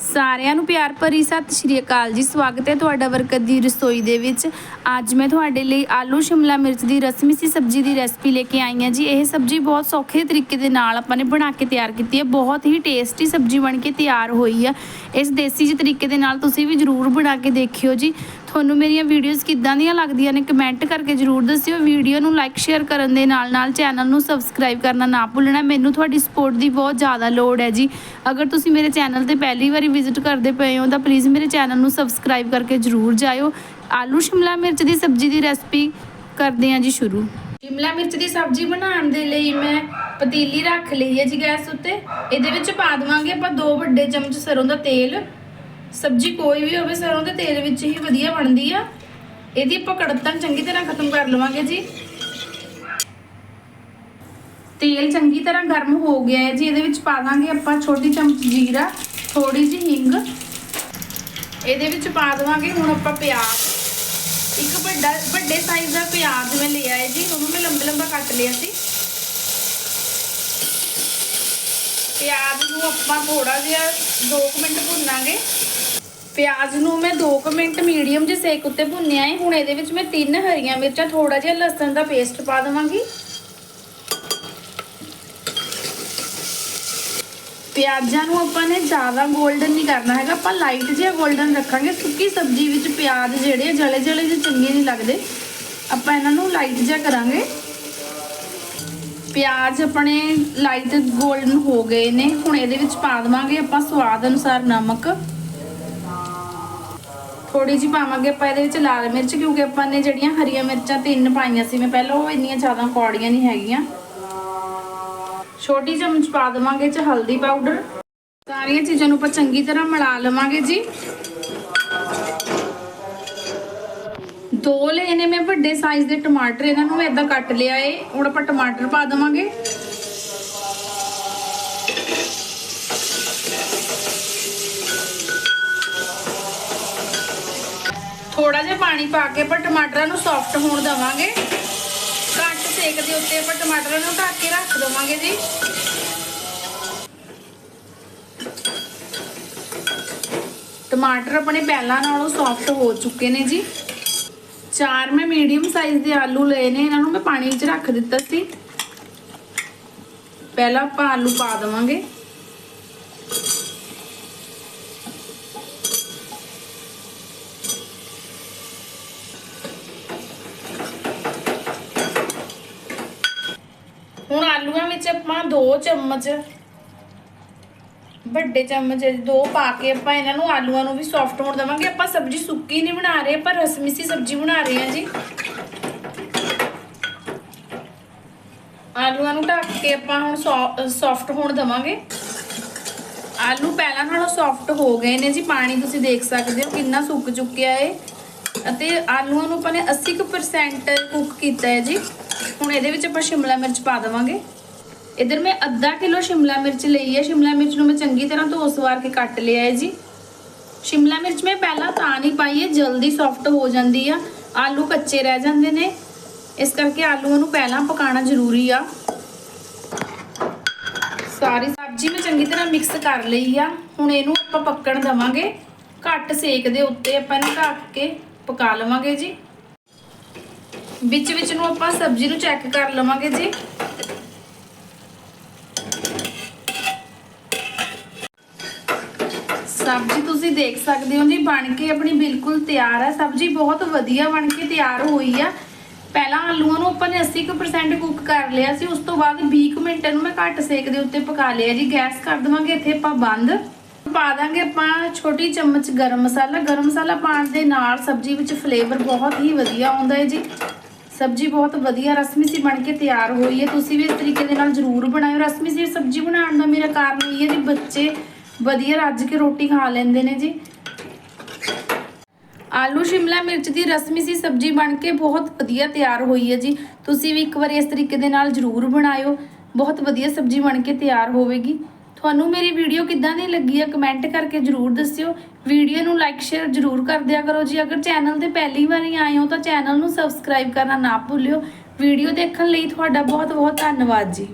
ਸਾਰਿਆਂ ਨੂੰ ਪਿਆਰ ਭਰੀ ਸਤਿ ਸ਼੍ਰੀ ਅਕਾਲ ਜੀ। ਸਵਾਗਤ ਹੈ ਤੁਹਾਡਾ ਬਰਕਤ ਦੀ ਰਸੋਈ ਦੇ ਵਿੱਚ। ਅੱਜ ਮੈਂ ਤੁਹਾਡੇ ਲਈ ਆਲੂ, ਸ਼ਿਮਲਾ ਮਿਰਚ ਦੀ ਰਸਮੀ ਸੀ ਸਬਜ਼ੀ ਦੀ ਰੈਸਪੀ ਲੈ ਕੇ ਆਈ ਹਾਂ ਜੀ। ਇਹ ਸਬਜ਼ੀ ਬਹੁਤ ਸੌਖੇ ਤਰੀਕੇ ਦੇ ਨਾਲ ਆਪਾਂ ਨੇ ਬਣਾ ਕੇ ਤਿਆਰ ਕੀਤੀ ਹੈ। ਬਹੁਤ ਹੀ ਟੇਸਟੀ ਸਬਜ਼ੀ ਬਣ ਕੇ ਤਿਆਰ ਹੋਈ ਆ ਇਸ ਦੇਸੀ ਜਿਹੇ ਤਰੀਕੇ ਦੇ ਨਾਲ ਤੁਸੀਂ ਵੀ ਜਰੂਰ ਬਣਾ ਕੇ ਦੇਖਿਓ ਜੀ। ਤੁਹਾਨੂੰ ਮੇਰੀਆਂ ਵੀਡੀਓਜ਼ ਕਿੱਦਾਂ ਦੀਆਂ ਲੱਗਦੀਆਂ ਨੇ ਕਮੈਂਟ ਕਰਕੇ ਜਰੂਰ ਦੱਸਿਓ। ਵੀਡੀਓ ਨੂੰ ਲਾਈਕ ਸ਼ੇਅਰ ਕਰਨ ਦੇ ਨਾਲ ਨਾਲ ਚੈਨਲ ਨੂੰ ਸਬਸਕ੍ਰਾਈਬ ਕਰਨਾ ਨਾ ਭੁੱਲਣਾ। ਮੈਨੂੰ ਤੁਹਾਡੀ ਸਪੋਰਟ ਦੀ ਬਹੁਤ ਜ਼ਿਆਦਾ ਲੋੜ ਹੈ ਜੀ। ਅਗਰ ਤੁਸੀਂ ਮੇਰੇ ਚੈਨਲ ਤੇ ਪਹਿਲੀ ਵਾਰੀ ਵਿਜ਼ਿਟ ਕਰਦੇ ਪਏ ਹੋ, ਤਾਂ ਪਲੀਜ਼ ਮੇਰੇ ਚੈਨਲ ਨੂੰ ਸਬਸਕ੍ਰਾਈਬ ਕਰਕੇ ਜਰੂਰ ਜਾਇਓ। ਆਲੂ, ਸ਼ਿਮਲਾ ਮਿਰਚ ਦੀ ਸਬਜ਼ੀ ਦੀ ਰੈਸਪੀ ਕਰਦੇ ਹਾਂ ਜੀ ਸ਼ੁਰੂ। ਸ਼ਿਮਲਾ ਮਿਰਚ ਦੀ ਸਬਜ਼ੀ ਬਣਾਉਣ ਦੇ ਲਈ ਮੈਂ ਪਤੀਲੀ ਰੱਖ ਲਈ ਹੈ ਜੀ ਗੈਸ ਉੱਤੇ। ਇਹਦੇ ਵਿੱਚ ਪਾ ਦੇਵਾਂਗੇ ਆਪਾਂ ਦੋ ਵੱਡੇ ਚਮਚ ਸਰੋਂ ਦਾ ਤੇਲ। ਸਬਜ਼ੀ ਕੋਈ ਵੀ ਹੋਵੇ, ਸਰੋਂ ਦੇ ਤੇਲ ਵਿੱਚ ਹੀ ਵਧੀਆ ਬਣਦੀ ਆ। ਇਹਦੀ ਆਪਾਂ ਕੜਤਨ ਚੰਗੀ ਤਰ੍ਹਾਂ ਖਤਮ ਕਰ ਲਵਾਂਗੇ ਜੀ। ਤੇਲ ਚੰਗੀ ਤਰ੍ਹਾਂ ਗਰਮ ਹੋ ਗਿਆ ਹੈ ਜੀ, ਇਹਦੇ ਵਿੱਚ ਪਾ ਦਾਂਗੇ ਆਪਾਂ ਛੋਟੀ ਚਮਚ ਜੀਰਾ ਥੋੜੀ ਜਿਹੀ ਹਿੰਗ। ਇਹਦੇ ਵਿੱਚ ਪਾ ਦੇਵਾਂਗੇ ਹੁਣ ਆਪਾਂ ਪਿਆਜ਼। ਇੱਕ ਵੱਡਾ, ਵੱਡੇ ਸਾਈਜ਼ ਦਾ ਪਿਆਜ਼ ਮੈਂ ਲਿਆ ਹੈ ਜੀ, ਉਹਨੂੰ ਮੈਂ ਲੰਬਾ ਲੰਬਾ ਕੱਟ ਲਿਆ ਸੀ। ਪਿਆਜ਼ ਨੂੰ ਆਪਾਂ ਥੋੜਾ ਜਿਹਾ 2 ਮਿੰਟ ਭੁੰਨਾਂਗੇ। ਪਿਆਜ਼ ਨੂੰ ਮੈਂ 2 ਮਿੰਟ ਮੀਡੀਅਮ ਜੇ ਸੇਕ ਉੱਤੇ ਭੁੰਨਿਆ ਹੈ ਹੁਣ ਇਹਦੇ ਵਿੱਚ ਮੈਂ ਤਿੰਨ ਹਰੀਆਂ ਮਿਰਚਾਂ ਥੋੜਾ ਜਿਹਾ ਲਸਣ ਦਾ ਪੇਸਟ ਪਾ ਦਵਾਂਗੀ। ਪਿਆਜ਼ਾਂ ਨੂੰ ਆਪਾਂ ਨੇ ਜ਼ਿਆਦਾ 골ਡਨ ਨਹੀਂ ਕਰਨਾ ਹੈਗਾ। ਆਪਾਂ ਲਾਈਟ ਜਿਹਾ 골ਡਨ ਰੱਖਾਂਗੇ। ਸੁੱਕੀ ਸਬਜ਼ੀ ਵਿੱਚ ਪਿਆਜ਼ ਜਿਹੜੇ ਜਲੇ ਜਲੇ ਜਿਹੇ ਚੰਗੇ ਨਹੀਂ ਲੱਗਦੇ। ਆਪਾਂ ਇਹਨਾਂ ਨੂੰ ਲਾਈਟ ਜਿਹਾ ਕਰਾਂਗੇ। ਪਿਆਜ਼ ਆਪਣੇ ਲਾਈਟ ਗੋਲਡਨ ਹੋ ਗਏ ਨੇ। ਹੁਣ ਇਹਦੇ ਵਿੱਚ ਪਾ ਦਵਾਂਗੇ ਆਪਾਂ ਸਵਾਦ ਅਨੁਸਾਰ ਨਮਕ। ਥੋੜੀ ਜਿਹੀ ਪਾਵਾਂਗੇ ਆਪਾਂ ਇਹਦੇ ਵਿੱਚ ਲਾਲ ਮਿਰਚ, ਕਿਉਂਕਿ ਆਪਾਂ ਨੇ ਜਿਹੜੀਆਂ ਹਰੀਆਂ ਮਿਰਚਾਂ ਤਿੰਨ ਪਾਈਆਂ ਸੀ, ਮੈਂ ਪਹਿਲਾਂ ਉਹ ਇੰਨੀਆਂ ਜ਼ਿਆਦਾ ਕੌੜੀਆਂ ਨਹੀਂ ਹੈਗੀਆਂ। ਛੋਟੀ ਚਮਚ ਪਾ ਦੇਵਾਂਗੇ ਚ ਹਲਦੀ ਪਾਊਡਰ। ਸਾਰੀਆਂ ਚੀਜ਼ਾਂ ਨੂੰ ਆਪਾਂ ਚੰਗੀ ਤਰ੍ਹਾਂ ਮਿਲਾ ਲਵਾਂਗੇ ਜੀ। ਦੋ ਲਏ ਨੇ ਮੈਂ ਵੱਡੇ ਸਾਈਜ਼ ਦੇ ਟਮਾਟਰ, ਇਹਨਾਂ ਨੂੰ ਮੈਂ ਇਦਾਂ ਕੱਟ ਲਿਆ ਏ, ਹੁਣ ਆਪਾਂ ਟਮਾਟਰ ਪਾ ਦੇਵਾਂਗੇ। ਥੋੜਾ ਜਿਹਾ ਪਾਣੀ ਪਾ ਕੇ ਆਪਾਂ ਟਮਾਟਰਾਂ ਨੂੰ ਸੌਫਟ ਹੋਣ ਦੇਵਾਂਗੇ। ਘੱਟ ਸੇਕ ਦੇ ਉੱਤੇ ਆਪਾਂ ਟਮਾਟਰਾਂ ਨੂੰ ਢੱਕ ਕੇ ਰੱਖ ਦੇਵਾਂਗੇ ਜੀ। ਟਮਾਟਰ ਆਪਣੇ ਪਹਿਲਾਂ ਨਾਲੋਂ ਸੌਫਟ ਹੋ ਚੁੱਕੇ ਨੇ ਜੀ। ਚਾਰ ਮੈਂ ਮੀਡੀਅਮ ਸਾਈਜ਼ ਦੇ ਆਲੂ ਲਏ ਨੇ, ਇਹਨਾਂ ਨੂੰ ਮੈਂ ਪਾਣੀ ਵਿੱਚ ਰੱਖ ਦਿੱਤਾ ਸੀ। ਪਹਿਲਾਂ ਆਪਾਂ ਆਲੂ ਪਾ ਦੇਵਾਂਗੇ ਹੁਣ ਆਲੂਆਂ ਵਿੱਚ ਆਪਾਂ 2 ਚਮਚ। ਵੱਡੇ ਚਮਚ ਦੋ ਪਾ ਕੇ ਆਪਾਂ ਇਹਨਾਂ ਨੂੰ ਆਲੂਆਂ ਨੂੰ ਵੀ ਸੌਫਟ ਹੋਣ ਦੇਵਾਂਗੇ। ਆਪਾਂ ਸਬਜ਼ੀ ਸੁੱਕੀ ਨਹੀਂ ਬਣਾ ਰਹੇ ਪਰ ਰਸਮੀ ਸਬਜ਼ੀ ਬਣਾ ਰਹੇ ਹਾਂ ਜੀ। ਆਲੂਆਂ ਨੂੰ ਢੱਕ ਕੇ ਆਪਾਂ ਹੁਣ ਸੌਫਟ ਹੋਣ ਦੇਵਾਂਗੇ। ਆਲੂ ਪਹਿਲਾਂ ਨਾਲੋਂ ਸੌਫਟ ਹੋ ਗਏ ਨੇ ਜੀ, ਪਾਣੀ ਤੁਸੀਂ ਦੇਖ ਸਕਦੇ ਹੋ ਕਿੰਨਾ ਸੁੱਕ ਚੁੱਕਿਆ ਹੈ ਅਤੇ ਆਲੂਆਂ ਨੂੰ ਆਪਾਂ ਨੇ 80% ਕੁੱਕ ਕੀਤਾ ਹੈ ਜੀ। ਹੁਣ ਇਹਦੇ ਵਿੱਚ ਆਪਾਂ ਸ਼ਿਮਲਾ ਮਿਰਚ ਪਾ ਦੇਵਾਂਗੇ। ਇਧਰ ਮੈਂ ਅੱਧਾ ਕਿਲੋ ਸ਼ਿਮਲਾ ਮਿਰਚ ਲਈ ਹੈ। ਸ਼ਿਮਲਾ ਮਿਰਚ ਨੂੰ ਮੈਂ ਚੰਗੀ ਤਰ੍ਹਾਂ ਧੋ ਸਵਾਰ ਕੇ ਕੱਟ ਲਿਆ ਹੈ ਜੀ। ਸ਼ਿਮਲਾ ਮਿਰਚ ਮੈਂ ਪਹਿਲਾਂ ਤਾਂ ਨਹੀਂ ਪਾਈ ਹੈ, ਜਲਦੀ ਸੌਫਟ ਹੋ ਜਾਂਦੀ ਆ। ਆਲੂ ਕੱਚੇ ਰਹਿ ਜਾਂਦੇ ਨੇ। ਇਸ ਕਰਕੇ ਆਲੂਆਂ ਨੂੰ ਪਹਿਲਾਂ ਪਕਾਉਣਾ ਜ਼ਰੂਰੀ ਆ। ਸਾਰੀ ਸਬਜ਼ੀ ਮੈਂ ਚੰਗੀ ਤਰ੍ਹਾਂ ਮਿਕਸ ਕਰ ਲਈ ਆ। ਹੁਣ ਇਹਨੂੰ ਆਪਾਂ ਪੱਕਣ ਦਵਾਂਗੇ। ਘੱਟ ਸੇਕ ਦੇ ਉੱਤੇ ਆਪਾਂ ਇਹਨੂੰ ਢੱਕ ਕੇ ਪਕਾ ਲਵਾਂਗੇ ਜੀ। ਵਿੱਚ ਵਿੱਚ ਨੂੰ ਆਪਾਂ ਸਬਜ਼ੀ ਨੂੰ ਚੈੱਕ ਕਰ ਲਵਾਂਗੇ ਜੀ। ਸਬਜ਼ੀ ਤੁਸੀਂ ਦੇਖ ਸਕਦੇ ਹੋ ਜੀ, ਬਣ ਕੇ ਆਪਣੀ ਬਿਲਕੁਲ ਤਿਆਰ ਹੈ ਸਬਜ਼ੀ ਬਹੁਤ ਵਧੀਆ ਬਣ ਕੇ ਤਿਆਰ ਹੋਈ ਆ। ਪਹਿਲਾਂ ਆਲੂਆਂ ਨੂੰ ਆਪਾਂ ਨੇ 80% ਕੁੱਕ ਕਰ ਲਿਆ ਸੀ, ਉਸ ਤੋਂ ਬਾਅਦ 20 ਮਿੰਟ ਨੂੰ ਮੈਂ ਘੱਟ ਸੇਕ ਦੇ ਉੱਤੇ ਪਕਾ ਲਿਆ ਜੀ। ਗੈਸ ਕਰ ਦਵਾਂਗੇ, ਇੱਥੇ ਆਪਾਂ ਬੰਦ। ਪਾ ਦਾਂਗੇ ਆਪਾਂ ਛੋਟੀ ਚਮਚ ਗਰਮ ਮਸਾਲਾ। ਗਰਮ ਮਸਾਲਾ ਪਾਉਣ ਦੇ ਨਾਲ ਸਬਜ਼ੀ ਵਿੱਚ ਫਲੇਵਰ ਬਹੁਤ ਹੀ ਵਧੀਆ ਆਉਂਦਾ ਹੈ ਜੀ। ਸਬਜ਼ੀ ਬਹੁਤ ਵਧੀਆ ਰਸਮੀ ਸੀ, ਬਣ ਕੇ ਤਿਆਰ ਹੋਈ ਹੈ। ਤੁਸੀਂ ਵੀ ਇਸ ਤਰੀਕੇ ਦੇ ਨਾਲ ਜ਼ਰੂਰ ਬਣਾਇਓ। ਰਸਮੀ ਸੀ, ਸਬਜ਼ੀ ਬਣਾਉਣ ਦਾ ਮੇਰਾ ਕਾਰਨ ਇਹ ਹੈ ਜੀ, ਬੱਚੇ ਵਧੀਆ ਰੱਜ ਕੇ ਰੋਟੀ ਖਾ ਲੈਂਦੇ ਨੇ ਜੀ। ਆਲੂ, ਸ਼ਿਮਲਾ ਮਿਰਚ ਦੀ ਰਸਮੀ ਸੀ, ਸਬਜ਼ੀ ਬਣ ਕੇ ਬਹੁਤ ਵਧੀਆ ਤਿਆਰ ਹੋਈ ਹੈ ਜੀ। ਤੁਸੀਂ ਵੀ ਇੱਕ ਵਾਰ ਇਸ ਤਰੀਕੇ ਦੇ ਨਾਲ ਜ਼ਰੂਰ ਬਣਾਇਓ। ਬਹੁਤ ਵਧੀਆ ਸਬਜ਼ੀ ਬਣ ਕੇ ਤਿਆਰ ਹੋਵੇਗੀ। ਤੁਹਾਨੂੰ ਮੇਰੀ ਵੀਡੀਓ ਕਿੱਦਾਂ ਦੀ ਲੱਗੀ ਹੈ ਕਮੈਂਟ ਕਰਕੇ ਜ਼ਰੂਰ ਦੱਸਿਓ। ਵੀਡੀਓ ਨੂੰ ਲਾਈਕ ਸ਼ੇਅਰ ਜ਼ਰੂਰ ਕਰ ਦਿਆ ਕਰੋ ਜੀ। ਅਗਰ ਚੈਨਲ ਤੇ ਪਹਿਲੀ ਵਾਰੀ ਆਏ ਹੋ ਤਾਂ ਚੈਨਲ ਨੂੰ ਸਬਸਕ੍ਰਾਈਬ ਕਰਨਾ ਨਾ ਭੁੱਲਿਓ। ਵੀਡੀਓ ਦੇਖਣ ਲਈ ਤੁਹਾਡਾ ਬਹੁਤ ਬਹੁਤ ਧੰਨਵਾਦ ਜੀ।